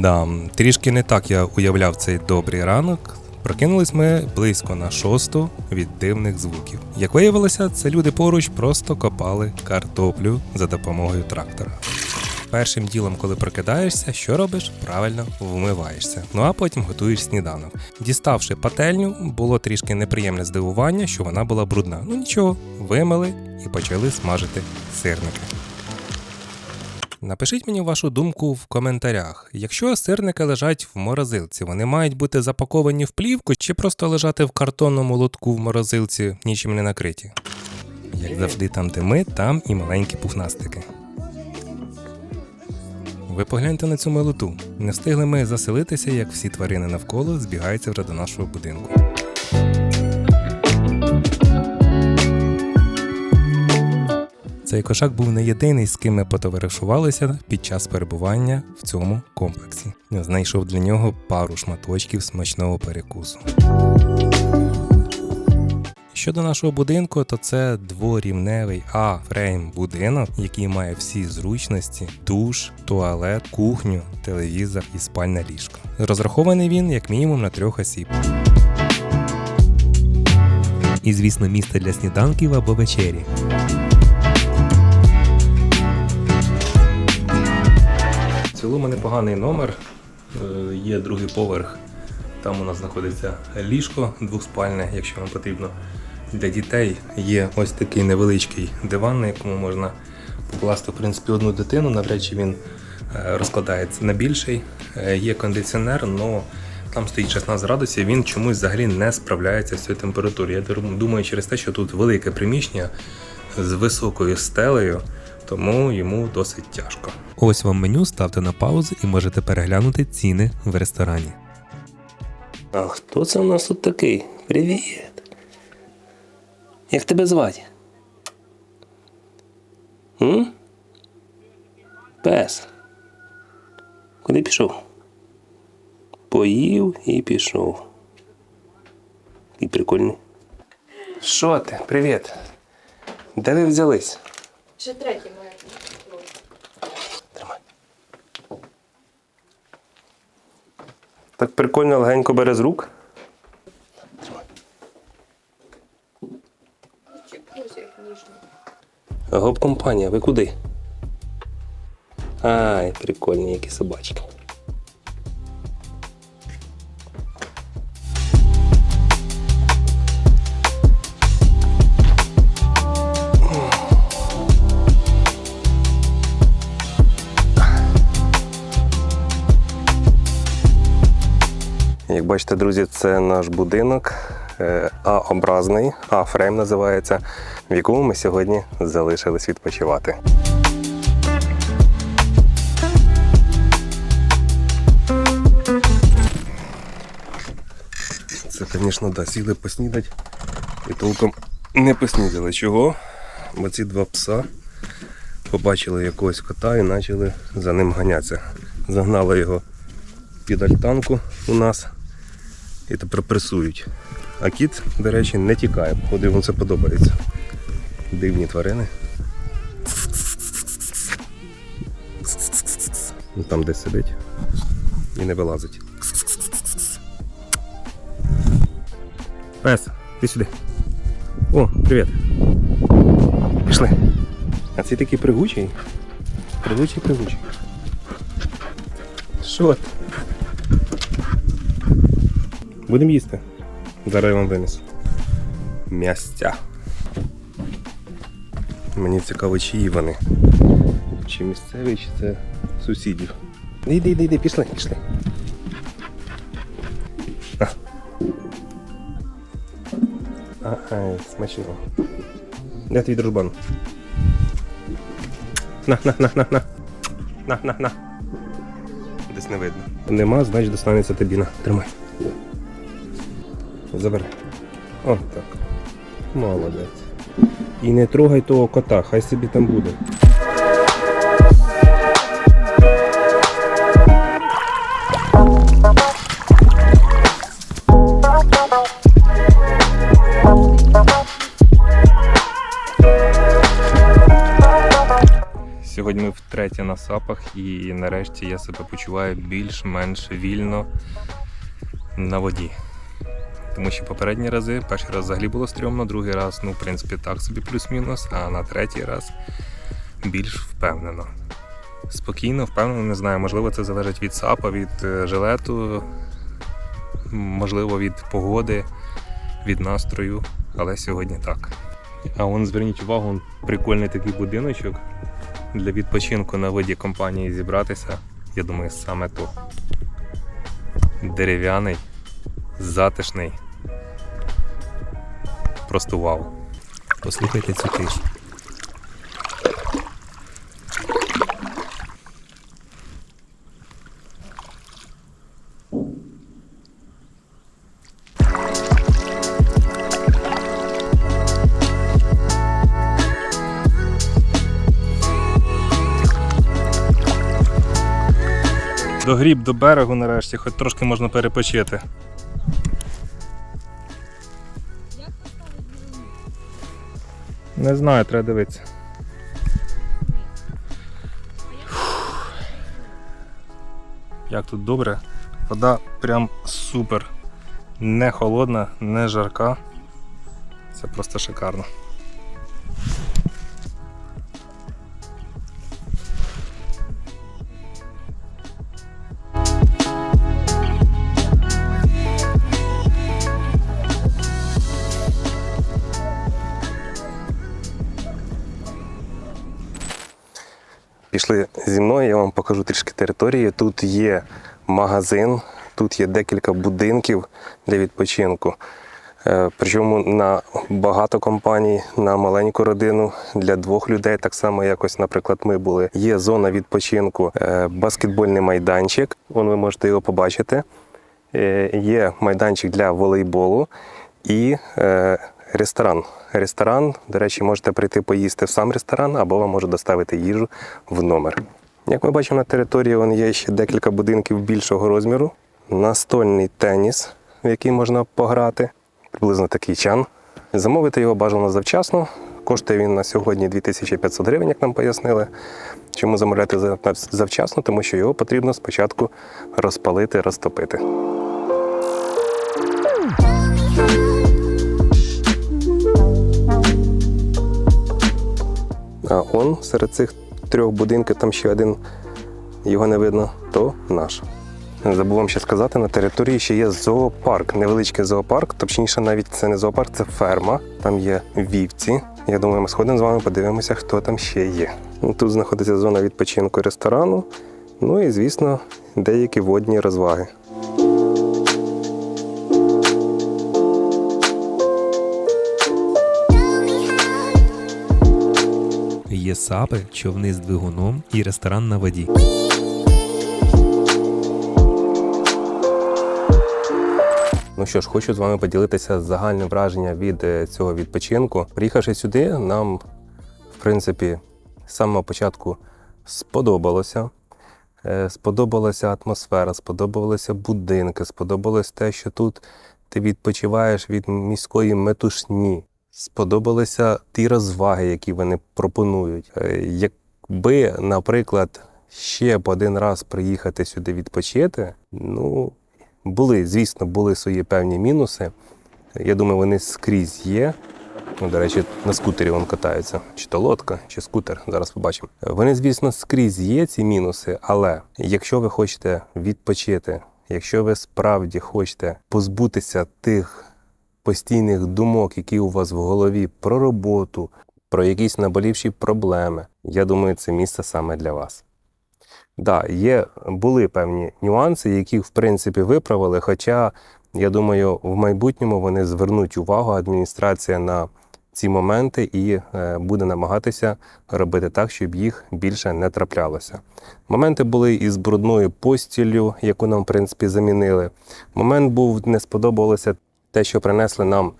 Да, трішки не так я уявляв цей добрий ранок. Прокинулись ми близько на шосту від дивних звуків. Як виявилося, це люди поруч просто копали картоплю за допомогою трактора. Першим ділом, коли прокидаєшся, що робиш? Правильно вмиваєшся. Ну а потім готуєш сніданок. Діставши пательню, було трішки неприємне здивування, що вона була брудна. Ну нічого, вимили і почали смажити сирники. Напишіть мені вашу думку в коментарях. Якщо сирники лежать в морозилці, вони мають бути запаковані в плівку чи просто лежати в картонному лотку в морозилці, нічим не накриті. Як завжди, там, де ми, там і маленькі пухнастики. Ви погляньте на цю милоту. Не встигли ми заселитися, як всі тварини навколо збігаються вже до нашого будинку. Цей кошак був не єдиний, з ким ми потоваришувалися під час перебування в цьому комплексі. Знайшов для нього пару шматочків смачного перекусу. Щодо нашого будинку, то це дворівневий А-фрейм будинок, який має всі зручності: душ, туалет, кухню, телевізор і спальне ліжко. Розрахований він як мінімум на трьох осіб. І, звісно, місце для сніданків або вечері. Цілому непоганий номер. Е, Є другий поверх. Там у нас знаходиться ліжко двохспальне, якщо вам потрібно. Для дітей є ось такий невеличкий диван, на якому можна покласти в принципі одну дитину. Навряд чи він е, розкладається на більший. Е, Є кондиціонер, але там стоїть 16 градусів, він чомусь взагалі не справляється з цією температурою. Я думаю, через те, що тут велике приміщення з високою стелею, тому йому досить тяжко. Ось вам меню, ставте на паузу і можете переглянути ціни в ресторані. А хто це у нас тут такий? Привіт. Як тебе звати? М? Пес. Куди пішов? Поїв і пішов. І прикольний. Що ти? Привіт. Де ви взялись? Ще третій має. Тримай. Так прикольно легенько бере з рук. Тримай. Як ніжно. Гоп-компанія, ви куди? Ай, прикольні які собачки. Бачите, друзі, це наш будинок е, А-образний, А-фрейм називається, в якому ми сьогодні залишились відпочивати. Це, звісно, да, сіли поснідати і толком не поснідали. Чого? Бо ці два пса побачили якогось кота і почали за ним ганятися. Загнали його під альтанку у нас і тепер пресують. А кіт, до речі, не тікає, походу йому це подобається. Дивні тварини. Ну, Там десь сидить і не вилазить. Пес, ти сюди. О, привіт. Пішли. А цей такий пригучий. Пригучий, пригучий. Що? Будемо їсти. Зараз я вам винесу. М'ястя. Мені цікаво, чиї вони. Чи місцеві, чи це сусідів. Іди, іди, іди, пішли, пішли. А. Ага, смачно. Де твій дружбан? На, на, на, на, на. На, на, на. Десь не видно. Нема, значить достанеться тобі на. Тримай. Забери. О, так. Молодець. І не трогай того кота, хай собі там буде. Сьогодні ми втретє на сапах, і нарешті я себе почуваю більш-менш вільно на воді. Тому що попередні рази, перший раз взагалі було стрьомно, другий раз, ну, в принципі, так собі плюс-мінус, а на третій раз більш впевнено. Спокійно, впевнено, не знаю, можливо, це залежить від сапа, від е, жилету, можливо, від погоди, від настрою, але сьогодні так. А вон зверніть увагу, прикольний такий будиночок для відпочинку на воді компанії зібратися. Я думаю, саме то. Дерев'яний, затишний. Просто вау. Послухайте цю тишу. Догріб до берегу нарешті, хоч трошки можна перепочити. Не знаю, треба дивитися. Як тут добре. Вода прям супер. Не холодна, не жарка. Це просто шикарно. Пішли зі мною, я вам покажу трішки території. Тут є магазин, тут є декілька будинків для відпочинку. Е, Причому на багато компаній, на маленьку родину для двох людей, так само якось, наприклад, ми були. Є зона відпочинку, е, баскетбольний майданчик. Вон ви можете його побачити. Е, Є майданчик для волейболу і ресторан. Ресторан, до речі, можете прийти поїсти в сам ресторан або вам можуть доставити їжу в номер. Як ми бачимо на території, вон є ще декілька будинків більшого розміру, настольний теніс, в який можна пограти, приблизно такий чан. Замовити його бажано завчасно. Коштує він на сьогодні 2500 гривень, як нам пояснили. Чому замовляти завчасно? Тому що його потрібно спочатку розпалити, розтопити. А он серед цих трьох будинків, там ще один, його не видно, то наш. Забув вам ще сказати, на території ще є зоопарк, невеличкий зоопарк, точніше, навіть це не зоопарк, це ферма. Там є вівці. Я думаю, ми сходимо з вами, подивимося, хто там ще є. Тут знаходиться зона відпочинку ресторану. Ну і, звісно, деякі водні розваги. Є сапи, човни з двигуном і ресторан на воді. Ну що ж, хочу з вами поділитися загальним враженням від е, цього відпочинку. Приїхавши сюди, нам, в принципі, з самого початку сподобалося. Е, Сподобалася атмосфера, сподобалися будинки, сподобалось те, що тут ти відпочиваєш від міської метушні. Сподобалися ті розваги, які вони пропонують. Е, Якби, наприклад, ще б один раз приїхати сюди відпочити, ну були, звісно, були свої певні мінуси. Я думаю, вони скрізь є. Ну, до речі, на скутері вон катаються. Чи то лодка, чи скутер. Зараз побачимо. Вони, звісно, скрізь є ці мінуси, але якщо ви хочете відпочити, якщо ви справді хочете позбутися тих постійних думок, які у вас в голові про роботу, про якісь наболівші проблеми, я думаю, це місце саме для вас. Да, є, були певні нюанси, які в принципі виправили. Хоча, я думаю, в майбутньому вони звернуть увагу адміністрація на ці моменти і е, буде намагатися робити так, щоб їх більше не траплялося. Моменти були із брудною постіллю, яку нам, в принципі, замінили. Момент був, не сподобалося те, що принесли нам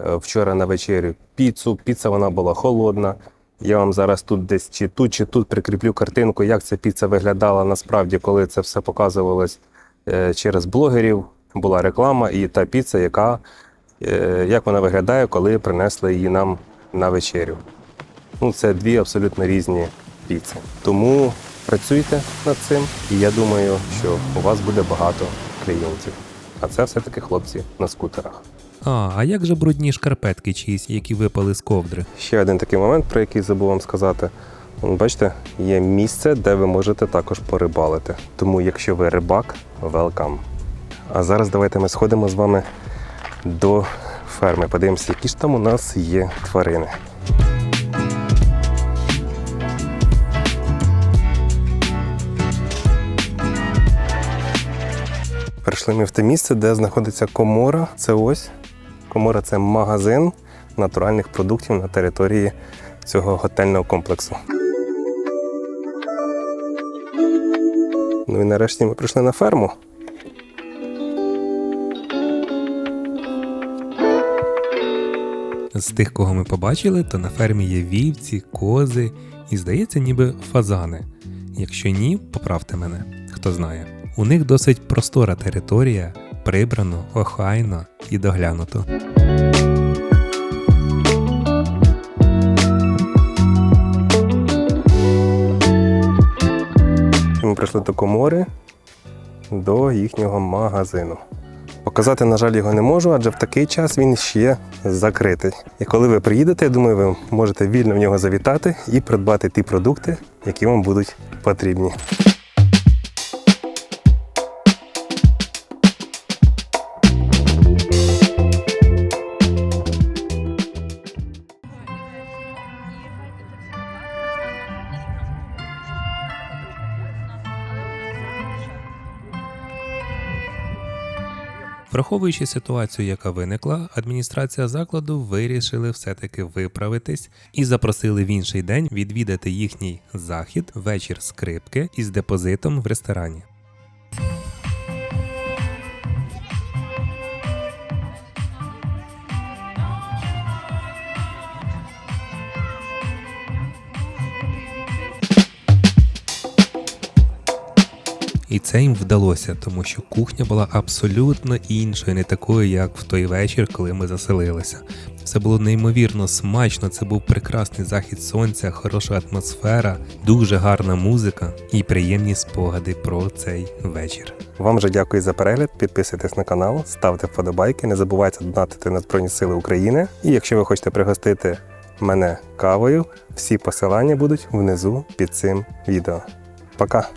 е, вчора на вечерю піцу. Піца вона була холодна. Я вам зараз тут десь чи тут, чи тут прикріплю картинку, як ця піца виглядала насправді, коли це все показувалось е, через блогерів. Була реклама і та піца, яка е, як вона виглядає, коли принесли її нам на вечерю. Ну, це дві абсолютно різні піци. Тому Працюйте над цим, і я думаю, що у вас буде багато клієнтів. А це все-таки хлопці на скутерах. А, а як же брудні шкарпетки чиїсь, які випали з ковдри? Ще один такий момент, про який забув вам сказати. Бачите, є місце, де ви можете також порибалити. Тому, якщо ви рибак, welcome. А зараз давайте ми сходимо з вами до ферми. Подивимося, які ж там у нас є тварини. Прийшли ми в те місце, де знаходиться комора. Це ось. Комора це магазин натуральних продуктів на території цього готельного комплексу. Ну і нарешті ми прийшли на ферму. З тих, кого ми побачили, то на фермі є вівці, кози і, здається, ніби фазани. Якщо ні, поправте мене, хто знає. У них досить простора територія, прибрано, охайно і доглянуто. Ми прийшли до комори, до їхнього магазину. Показати, на жаль, його не можу, адже в такий час він ще закритий. І коли ви приїдете, я думаю, ви можете вільно в нього завітати і придбати ті продукти, які вам будуть потрібні. Враховуючи ситуацію, яка виникла, адміністрація закладу вирішили все-таки виправитись і запросили в інший день відвідати їхній захід вечір скрипки із депозитом в ресторані. І це їм вдалося, тому що кухня була абсолютно іншою, не такою, як в той вечір, коли ми заселилися. Все було неймовірно смачно. Це був прекрасний захід сонця, хороша атмосфера, дуже гарна музика і приємні спогади про цей вечір. Вам же дякую за перегляд. Підписуйтесь на канал, ставте вподобайки, не забувайте донатити на Збройні Сили України. І якщо ви хочете пригостити мене кавою, всі посилання будуть внизу під цим відео. Пока!